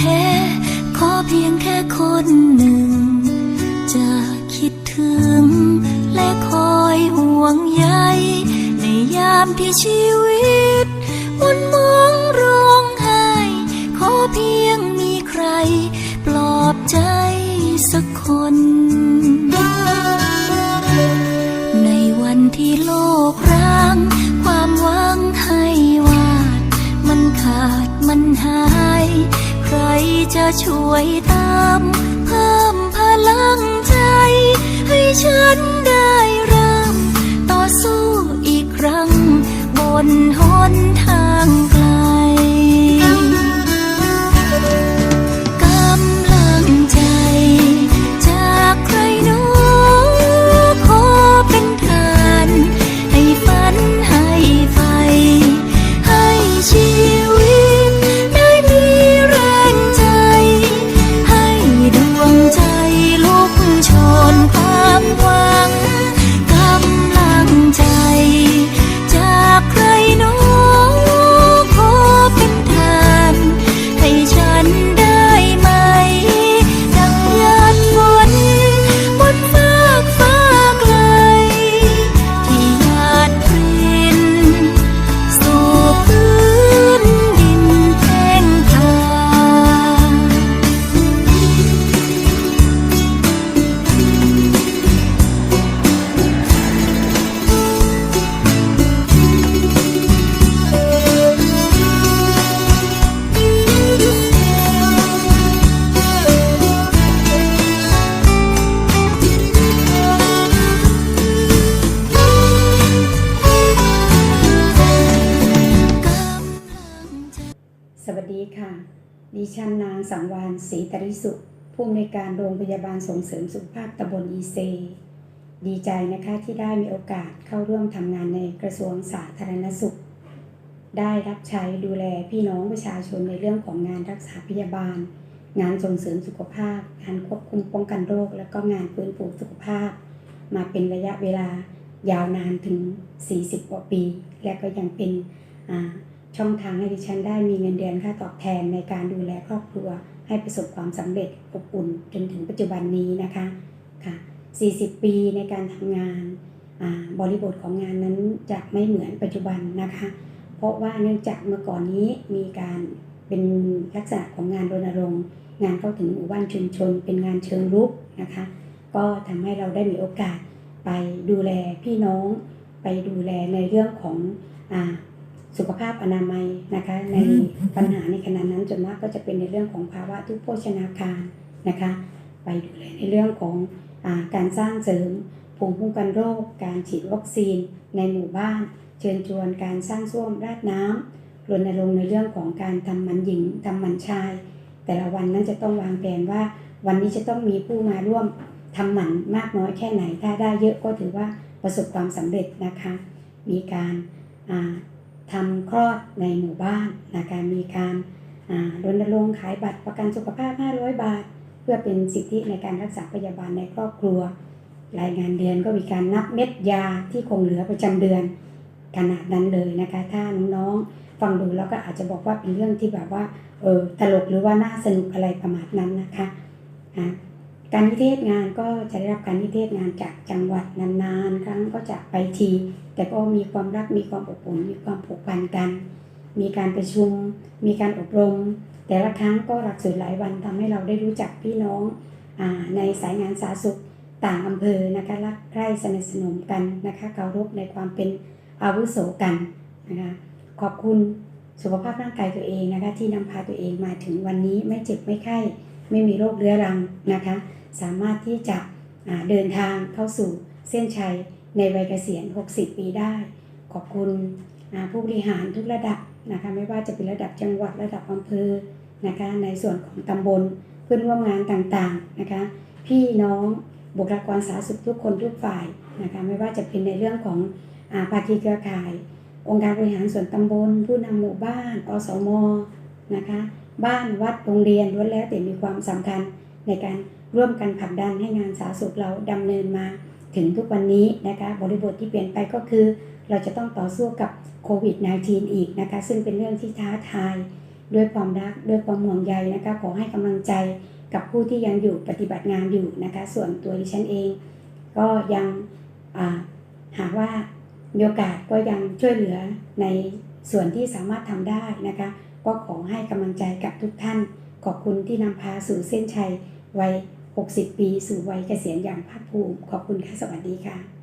แท้ ขอเพียงแค่คนหนึ่ง จะคิดถึง และคอยห่วงใยในยามที่ชีวิตมุนมองร้องไห้ ขอเพียงมีใคร ปลอบใจ จะช่วยตาม เพิ่มพลังใจ ให้ฉันได้ ค่ะ ดิฉันนางสังวานศรีตริสุข ผู้อำนวยการโรงพยาบาลส่งเสริมสุขภาพตำบลอีเซ ดีใจนะคะที่ได้มีโอกาสเข้าร่วมทำงานในกระทรวงสาธารณสุข ได้รับใช้ดูแลพี่น้องประชาชนในเรื่องของงานรักษาพยาบาล งานส่งเสริมสุขภาพ งานควบคุมป้องกันโรค และก็งานฟื้นฟูสุขภาพ มาเป็นระยะเวลายาวนานถึง 40 กว่าปี และก็ยังเป็นอ่า ช่องทางให้ดิฉันได้มีเงินเดือนค่าตอบแทนในการดูแลครอบครัว ให้ประสบความสำเร็จอบอุ่นจนถึงปัจจุบันนี้นะคะค่ะ 40 ปีในการทำงานบริบทของงานนั้นจะไม่เหมือนปัจจุบันนะคะ เพราะว่าเนื่องจากเมื่อก่อนนี้มีการเป็นลักษณะของงานรณรงค์ งานเข้าถึงหมู่บ้านชุมชน เป็นงานเชิงรุกนะคะ ก็ทำให้เราได้มีโอกาสไปดูแลพี่น้อง ไปดูแลในเรื่องของอ สุขภาพอนามัยนะคะในปัญหาในขณะนั้นจนมากก็จะเป็นในเรื่องของภาวะทุพโภชนาการนะคะ ไปดูแลในเรื่องของอาการสร้างเสริมภูมิคุ้มกันโรค การฉีดวัคซีน ในหมู่บ้าน เชิญชวนการสร้างส้วมราดน้ำรณรงค์ในเรื่องของการทำหมันหญิงทำหมันชาย แต่ละวันนั้นจะต้องวางแผนว่า วันนี้จะต้องมีผู้มาร่วมทำหมันมากน้อยแค่ไหน ถ้าได้เยอะก็ถือว่าประสบความสำเร็จนะคะ มีการอ่า ทำคลอดในหมู่บ้านนะคะมีการรณรงค์ขายบัตรประกันสุขภาพ 500 บาท เพื่อเป็นสิทธิในการรักษาพยาบาลในครอบครัว รายงานเดือนก็มีการนับเม็ดยาที่คงเหลือประจำเดือนขนาดนั้นเลยนะคะถ้าน้องๆฟังดูแล้วก็อาจจะบอกว่าเป็นเรื่องที่แบบว่าเออตลกหรือว่าน่าสนุกอะไรประมาณนั้นนะคะอะ การนิเทศงานก็จะได้รับการนิเทศงานจากจังหวัดนานๆ ครั้งก็จะไปที แต่ก็มีความรักมีความอบอุ่นมีความผูกพันกัน มีการประชุม มีการอบรม แต่ละครั้งก็หลักสูตรหลายวันทำให้เราได้รู้จักพี่น้องอในสายงานสาธารณสุขต่างอำเภอนะคะรักใคร่สนิทสนมกันนะคะเคารพในความเป็นอาวุโสกันนะคะขอบคุณสุขภาพร่างกายตัวเองนะคะที่นำพาตัวเองมาถึงวันนี้ไม่เจ็บไม่ไข้ ไม่มีโรคเรื้อรังนะคะ สามารถที่จะเดินทางเข้าสู่เส้นชัยในวัยเกษียณ 60 ปีได้ ขอบคุณผู้บริหารทุกระดับนะคะไม่ว่าจะเป็นระดับจังหวัดระดับอำเภอนะคะในส่วนของตำบลเพื่อนร่วมงานต่างๆนะคะพี่น้องบุคลากรสาธารณสุขทุกคนทุกฝ่ายนะคะไม่ว่าจะเป็นในเรื่องของอาภาคีเครือข่าย องค์การบริหารส่วนตำบล ผู้นำหมู่บ้าน อสมนะคะบ้านวัดโรงเรียนล้วนแล้วแต่มีความสำคัญในการ ร่วมกันผลักดันให้งานสาธารณสุขเราดำเนินมาถึงทุกวันนี้นะคะบริบทที่เปลี่ยนไปก็คือ เราจะต้องต่อสู้กับโควิด -19 อีกนะคะซึ่งเป็นเรื่องที่ท้าทาย ด้วยความรักด้วยความห่วงใยนะคะขอให้กำลังใจกับผู้ที่ยังอยู่ปฏิบัติงานอยู่นะคะส่วนตัวดิฉันเอง ก็ยังหากว่ามีโอกาสก็ยังช่วยเหลือในส่วนที่สามารถทำได้นะคะก็ขอให้กำลังใจกับทุกท่าน ขอบคุณที่นำพาสู่เส้นชัยไวัย 60 ปีสู่วัยเกษียณอย่างภาคภูมิ ขอบคุณค่ะ สวัสดีค่ะ